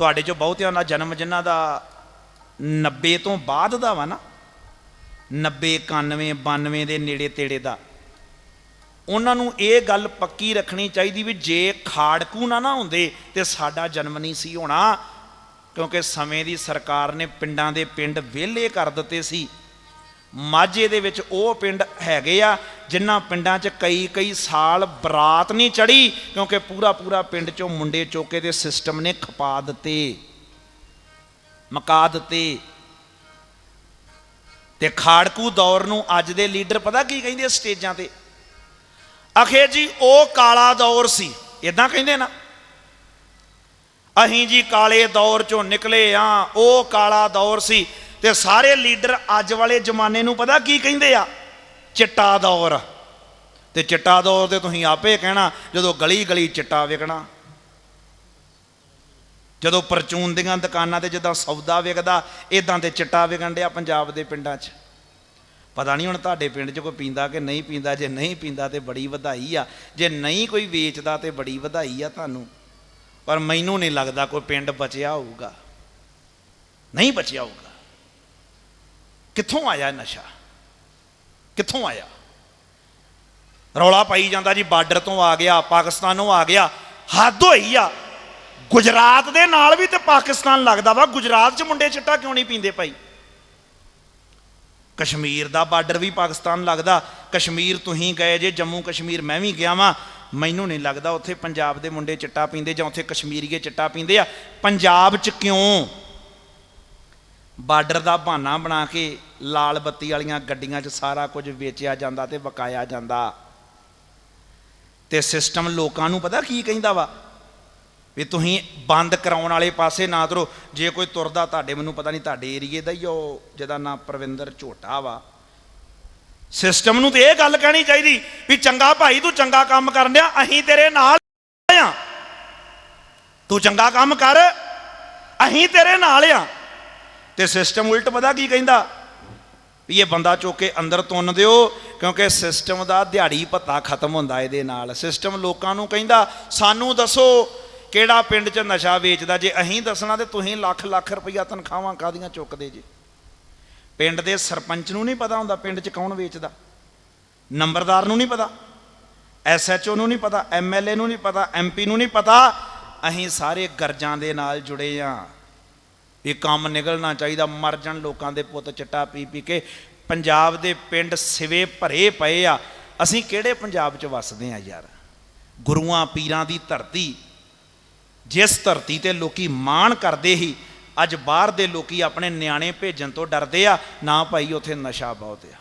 ਤੁਹਾਡੇ ਚੋਂ ਬਹੁਤਿਆਂ ਦਾ ਜਨਮ ਜਿਨ੍ਹਾਂ ਦਾ 90 ਤੋਂ ਬਾਅਦ ਦਾ ਵਾ ਨਾ 90 91 92 ਦੇ ਨੇੜੇ ਤੇੜੇ ਦਾ, ਉਹਨਾਂ ਨੂੰ ਇਹ ਗੱਲ ਪੱਕੀ ਰੱਖਣੀ ਚਾਹੀਦੀ ਵੀ ਜੇ ਖਾੜਕੂ ਨਾ ਨਾ ਹੁੰਦੇ ਤੇ ਸਾਡਾ ਜਨਮ ਨਹੀਂ ਸੀ ਹੋਣਾ, ਕਿਉਂਕਿ ਸਮੇਂ ਦੀ ਸਰਕਾਰ ਨੇ ਪਿੰਡਾਂ ਦੇ ਪਿੰਡ ਵਿਹਲੇ ਕਰ ਦਿੱਤੇ ਸੀ। ਮਾਝੇ ਦੇ ਵਿੱਚ ਉਹ ਪਿੰਡ ਹੈਗੇ ਆ, ਜਿਨ੍ਹਾਂ ਪਿੰਡਾਂ 'ਚ ਕਈ ਕਈ ਸਾਲ ਬਰਾਤ ਨਹੀਂ ਚੜੀ ਕਿਉਂਕਿ ਪੂਰਾ ਪੂਰਾ ਪਿੰਡ 'ਚੋਂ ਮੁੰਡੇ ਚੋਕੇ ਦੇ ਸਿਸਟਮ ਨੇ ਖਪਾ ਦਿੱਤੇ, ਮਕਾ ਦਿੱਤੇ। ਤੇ ਖਾੜਕੂ ਦੌਰ ਨੂੰ ਅੱਜ ਦੇ ਲੀਡਰ ਪਤਾ ਕੀ ਕਹਿੰਦੇ ਸਟੇਜਾਂ ਤੇ? ਅਖੇ ਜੀ, ਉਹ ਕਾਲਾ ਦੌਰ ਸੀ ਇਦਾਂ ਕਹਿੰਦੇ ਨਾ। ਅਹੀਂ ਜੀ ਕਾਲੇ ਦੌਰ ਚੋਂ ਨਿਕਲੇ ਆ, ਉਹ ਕਾਲਾ ਦੌਰ ਸੀ। ਤੇ ਸਾਰੇ ਲੀਡਰ ਅੱਜ ਵਾਲੇ ਜ਼ਮਾਨੇ ਨੂੰ ਪਤਾ ਕੀ ਕਹਿੰਦੇ ਆ? ਚਿੱਟਾ ਦੌਰ। ਤੇ ਚਿੱਟਾ ਦੌਰ ਤੇ ਤੁਸੀਂ ਆਪੇ ਕਹਿਣਾ, ਜਦੋਂ ਗਲੀ ਗਲੀ ਚਿੱਟਾ ਵਿਕਣਾ। ਜਦੋਂ ਪਰਚੂਨ ਦੀਆਂ ਦੁਕਾਨਾਂ ਤੇ ਜਿੱਦਾਂ ਸੌਦਾ ਵਿਕਦਾ ਇਦਾਂ ਤੇ ਚਿੱਟਾ ਵਿਕਣ ਡਿਆ ਪੰਜਾਬ ਦੇ ਪਿੰਡਾਂ 'ਚ। ਪਤਾ ਨਹੀਂ ਹੁਣ ਤੁਹਾਡੇ ਪਿੰਡ 'ਚ ਕੋਈ ਪੀਂਦਾ ਕਿ ਨਹੀਂ ਪੀਂਦਾ, ਜੇ ਨਹੀਂ ਪੀਂਦਾ ਤੇ ਬੜੀ ਵਧਾਈ ਆ। ਜੇ ਨਹੀਂ ਕੋਈ ਵੇਚਦਾ ਤੇ ਬੜੀ ਵਧਾਈ ਆ ਤੁਹਾਨੂੰ। ਪਰ ਮੈਨੂੰ ਨਹੀਂ ਲੱਗਦਾ ਕੋਈ ਪਿੰਡ ਬਚਿਆ ਹੋਊਗਾ। ਨਹੀਂ ਬਚਿਆ ਹੋਊਗਾ। ਕਿੱਥੋਂ ਆਇਆ ਨਸ਼ਾ? ਕਿੱਥੋਂ ਆਇਆ? ਰੌਲਾ ਪਾਈ ਜਾਂਦਾ ਜੀ, ਬਾਰਡਰ ਤੋਂ ਆ ਗਿਆ, ਪਾਕਿਸਤਾਨੋਂ ਆ ਗਿਆ, ਹੱਦ ਹੋਈ ਆ। ਗੁਜਰਾਤ ਦੇ ਨਾਲ ਵੀ ਤੇ ਪਾਕਿਸਤਾਨ ਲੱਗਦਾ ਵਾ। ਗੁਜਰਾਤ 'ਚ ਮੁੰਡੇ ਚਿੱਟਾ ਕਿਉਂ ਨਹੀਂ ਪੀਂਦੇ ਭਾਈ? ਕਸ਼ਮੀਰ ਦਾ ਬਾਰਡਰ ਵੀ ਪਾਕਿਸਤਾਨ ਲੱਗਦਾ। ਕਸ਼ਮੀਰ ਤੁਸੀਂ ਗਏ ਜੇ, ਜੰਮੂ ਕਸ਼ਮੀਰ ਮੈਂ ਵੀ ਗਿਆ ਵਾਂ। ਮੈਨੂੰ ਨਹੀਂ ਲੱਗਦਾ ਉੱਥੇ ਪੰਜਾਬ ਦੇ ਮੁੰਡੇ ਚਿੱਟਾ ਪੀਂਦੇ ਜਾਂ ਉੱਥੇ ਕਸ਼ਮੀਰੀਏ ਚਿੱਟਾ ਪੀਂਦੇ ਆ। ਪੰਜਾਬ 'ਚ ਕਿਉਂ? ਬਾਰਡਰ ਦਾ ਬਹਾਨਾ ਬਣਾ ਕੇ ਲਾਲ ਬੱਤੀ ਵਾਲੀਆਂ ਗੱਡੀਆਂ 'ਚ ਸਾਰਾ ਕੁਝ ਵੇਚਿਆ ਜਾਂਦਾ ਤੇ ਵਕਾਇਆ ਜਾਂਦਾ। ਤੇ ਸਿਸਟਮ ਲੋਕਾਂ ਨੂੰ ਪਤਾ ਕੀ ਕਹਿੰਦਾ ਵਾ? ਵੀ ਤੁਸੀਂ ਬੰਦ ਕਰਾਉਣ ਵਾਲੇ ਪਾਸੇ ਨਾ ਤੁਰੋ। ਜੇ ਕੋਈ ਤੁਰਦਾ ਤੁਹਾਡੇ, ਮੈਨੂੰ ਪਤਾ ਨਹੀਂ ਤੁਹਾਡੇ ਏਰੀਏ ਦਾ ਹੀ ਉਹ, ਜਿਹਦਾ ਨਾਂ ਪ੍ਰਵਿੰਦਰ ਝੋਟਾ ਵਾ। ਸਿਸਟਮ ਨੂੰ ਤੇ ਇਹ ਗੱਲ ਕਹਿਣੀ ਚਾਹੀਦੀ ਵੀ ਚੰਗਾ ਭਾਈ ਤੂੰ ਚੰਗਾ ਕੰਮ ਕਰਨ ਡਿਆ, ਅਸੀਂ ਤੇਰੇ ਨਾਲ ਆ। ਤੂੰ ਚੰਗਾ ਕੰਮ ਕਰ, ਅਸੀਂ ਤੇਰੇ ਨਾਲ ਆ। ਤੇ ਸਿਸਟਮ ਉਲਟ ਪਤਾ ਕੀ ਕਹਿੰਦਾ? ਵੀ ਇਹ ਬੰਦਾ ਚੁੱਕ ਕੇ ਅੰਦਰ ਤੁੰਨ ਦਿਓ, ਕਿਉਂਕਿ ਸਿਸਟਮ ਦਾ ਦਿਹਾੜੀ ਭੱਤਾ ਖਤਮ ਹੁੰਦਾ ਇਹਦੇ ਨਾਲ। ਸਿਸਟਮ ਲੋਕਾਂ ਨੂੰ ਕਹਿੰਦਾ, ਸਾਨੂੰ ਦੱਸੋ ਕਿਹੜਾ ਪਿੰਡ 'ਚ ਨਸ਼ਾ ਵੇਚਦਾ? ਜੇ ਅਸੀਂ ਦੱਸਣਾ ਤੇ ਤੁਸੀਂ ਲੱਖ ਲੱਖ ਰੁਪਈਆ ਤਨਖਾਹਾਂ ਕਾਦੀਆਂ ਚੁੱਕਦੇ ਜੇ? ਪਿੰਡ ਦੇ ਸਰਪੰਚ ਨੂੰ ਨਹੀਂ ਪਤਾ ਹੁੰਦਾ ਪਿੰਡ 'ਚ ਕੌਣ ਵੇਚਦਾ। ਨੰਬਰਦਾਰ ਨੂੰ ਨਹੀਂ ਪਤਾ। ਐਸਐਚਓ ਨੂੰ ਨਹੀਂ ਪਤਾ। ਐਮਐਲਏ ਨੂੰ ਨਹੀਂ ਪਤਾ। ਐਮਪੀ ਨੂੰ ਨਹੀਂ ਪਤਾ। ਅਸੀਂ ਸਾਰੇ ਗਰਜਾਂ ਦੇ ਨਾਲ ਜੁੜੇ ਆ। ਇਹ ਕੰਮ ਨਿਕਲਣਾ ਚਾਹੀਦਾ। ਮਰ ਜਾਣ ਲੋਕਾਂ ਦੇ ਪੁੱਤ ਚਿੱਟਾ ਪੀ ਪੀ ਕੇ। ਪੰਜਾਬ ਦੇ ਪਿੰਡ ਸਿਵੇ ਭਰੇ ਪਏ ਆ। ਅਸੀਂ ਕਿਹੜੇ ਪੰਜਾਬ 'ਚ ਵੱਸਦੇ ਆ ਯਾਰ? ਗੁਰੂਆਂ ਪੀਰਾਂ ਦੀ ਧਰਤੀ, ਜਿਸ ਧਰਤੀ ਤੇ ਲੋਕੀ ਮਾਣ ਕਰਦੇ ਹੀ ਅੱਜ ਬਾਹਰ ਦੇ ਲੋਕੀ ਆਪਣੇ ਨਿਆਣੇ ਭੇਜਣ ਤੋਂ ਡਰਦੇ ਆ। ਨਾ ਭਾਈ, ਉੱਥੇ ਨਸ਼ਾ ਬਹੁਤ ਆ।